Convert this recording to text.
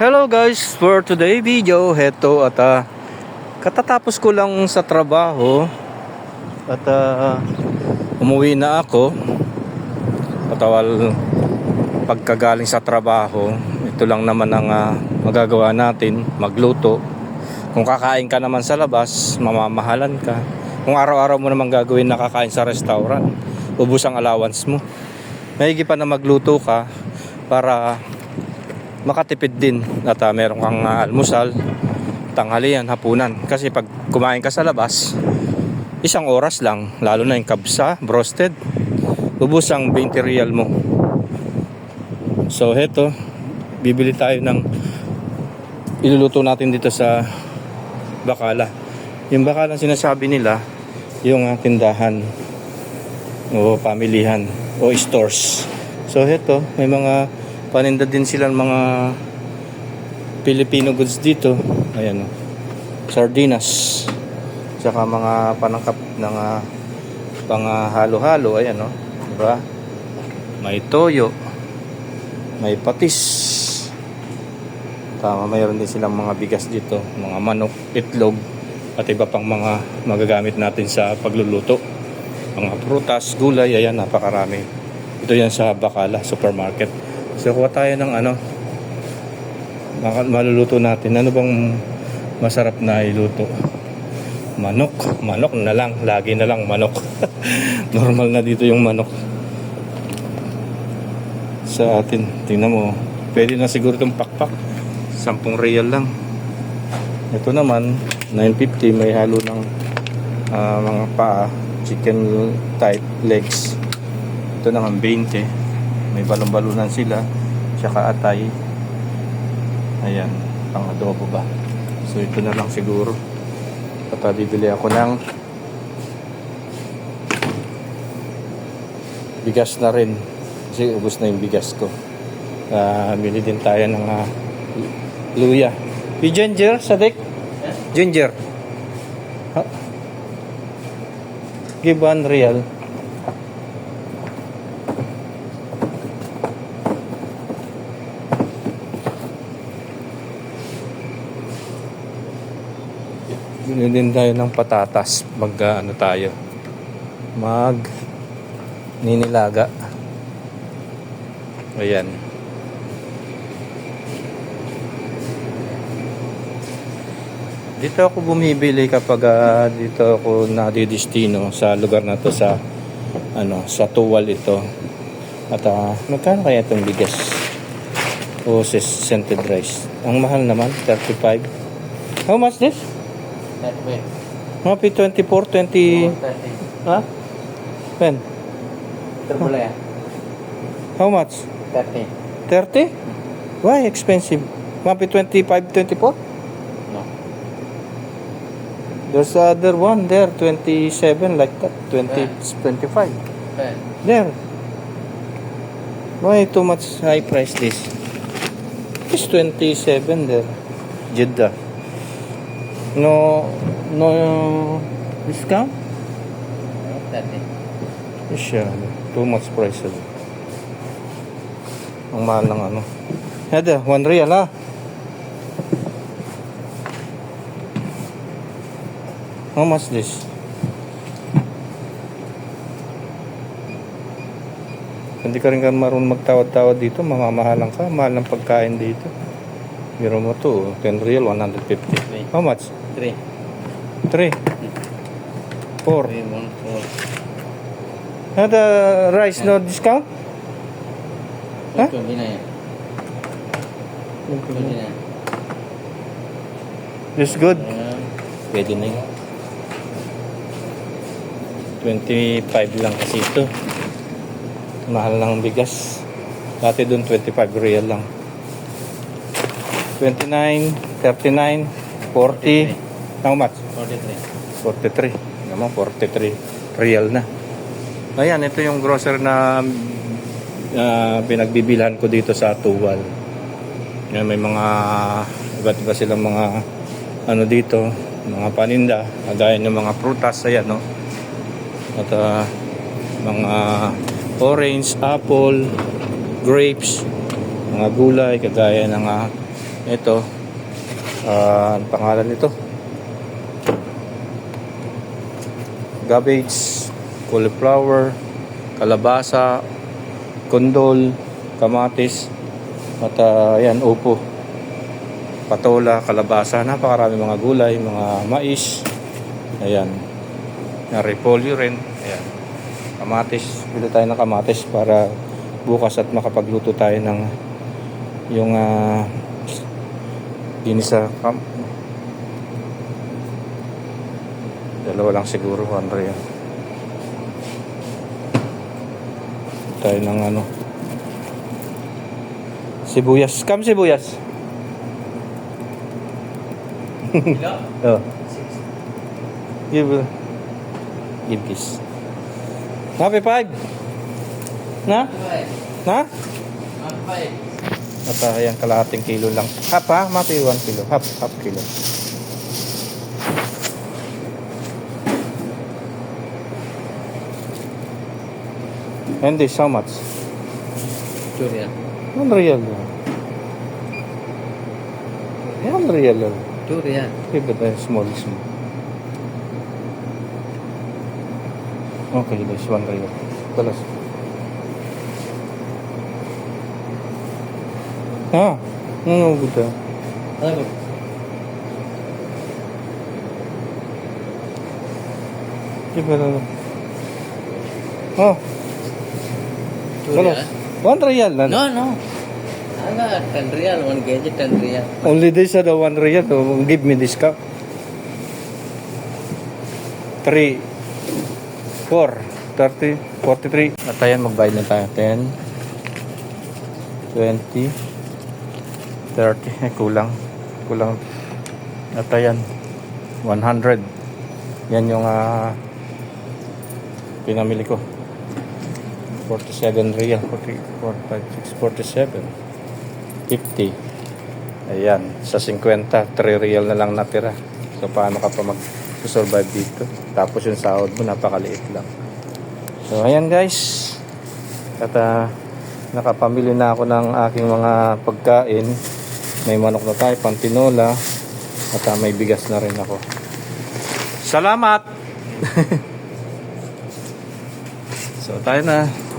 Hello guys, for today video, heto at ah, katatapos ko lang sa trabaho at ah, umuwi na ako. At awal pagkagaling sa trabaho ito lang naman ang ah, magagawa natin magluto. Kung kakain ka naman sa labas mamamahalan ka. Kung araw-araw mo naman gagawin nakakain sa restaurant ubus ang allowance mo. Maigi pa na magluto ka para makatipid din at ah, meron kang ah, almusal, tanghalian, hapunan. Kasi pag kumain ka sa labas, isang oras lang, lalo na yung kabsa, broasted, ubus ang 20 real mo. So heto, bibili tayo ng iluluto natin dito sa Bakala. Yung Bakala sinasabi nila, yung ah, tindahan o pamilihan o stores. So heto, may mga paninda din sila ng mga Filipino goods dito. Ayan o. Sardinas. Tsaka mga panangkap ng uh, pang ah, halo-halo. Ayan o. Diba? May toyo. May patis. Tama, mayroon din silang mga bigas dito. Mga manok, itlog. At iba pang mga magagamit natin sa pagluluto. Mga prutas, gulay. Ayan, napakarami. Ito yan sa Bacala Supermarket. So kuha tayo ng ano maluluto natin. Ano bang masarap na iluto? Manok. Manok na lang. Lagi na lang manok. Normal na dito yung manok. Sa atin. Tingnan mo. Pwede na siguro itong pakpak. 10 real lang. Ito naman, 950. May halo ng ah, mga paa. Chicken type legs. Ito naman 20. May balon-balunan sila. Tsaka atay. Ayan. Pang adobo ba. So ito na lang siguro. At ah, bibili ako ng bigas na rin. Kasi ubos na yung bigas ko. Ah, bili din tayo ng ah, luya. Yung ginger, sadik? Ginger. Ha? Give one real. Bili din tayo ng patatas. Mag ah, ano tayo. Mag ninilaga. Ayan. Dito ako bumibili kapag ah, dito ako nadidistino sa lugar na to sa ano sa tuwal ito. At ah, magkano kaya itong bigas? O scented rice. Ang mahal naman, 35. How much this? That way. Mga P24, 20... 30. Ha? When? Turbulaya. How much? 30. 30? Why expensive? Mga P25, 24? No. There's other one there, 27 like that. 20, Yeah. 25. Ten. There. Why too much high price this? It's 27 there. Jeddah. No, no discount? No, 30. Siya, too much price. ali. Ang mahal ng ano. Hada, one real ha. How much this? Hindi ka rin ka marunong magtawad-tawad dito, mamamahalan ka, mahal ng pagkain dito. Biro mo to, 10 real, 150. How much? 3. 3. 4. 3, 1, 4. Hada, rice no discount? Huh? 29. 29. This good? Ayan. Pwede na yun. 25 lang kasi ito. Mahal lang ang bigas. Dati doon 25 real lang. 29, 39, 40. How much? 43. 43. Naman 43 real na. Ayan, ito yung grocer na uh, pinagbibilhan ko dito sa Tuwal. Yan, may mga iba't iba silang mga ano dito, mga paninda, kagaya ng mga prutas, ayan no. At ah, mga orange, apple, grapes, mga gulay, kagaya ng ah, Ito. Ah, ang pangalan nito? Cabbage, cauliflower, kalabasa, kondol, kamatis, at ah, yan, upo. Patola, kalabasa, napakarami mga gulay, mga mais. Ayan. Yung repolyo rin. Ayan. Kamatis. Bili tayo ng kamatis para bukas at makapagluto tayo ng yung uh, ginisa kam dalawa lang siguro Andre yan tayo ng ano. Sibuyas. Kam sibuyas. Oh. give give this happy five. Na? Na at uh, ayan, kalahating kilo lang. Half ha? Mati 1 kilo. Half, half kilo. And this, how much? Durian. 1 real lang. 1 real lang. Durian. Give it a small, small. Okay, this 1 real. Balas. Ah, no, good. ah. Ano? Give it a... Oh, Durian? One real na. No, no. Ano, 10 real. One kg, 10 real. Only this are the one real. So give me this cup. Three. Four. Thirty. Forty-three. At ayan, magbayad na tayo. Ten. Twenty. Thirty. Eh, kulang. Kulang. At ayan. One hundred. Yan yung ah, pinamili ko. 47 real. 40, 45, 6, 47. 50. Ayan, sa 50, 3 real na lang natira. So, paano ka pa mag-survive dito? Tapos yung sahod mo, napakaliit lang. So, ayan guys. At ah, nakapamili na ako ng aking mga pagkain. May manok na tayo, pantinola. At ah, may bigas na rin ako. Salamat! so, tayo na.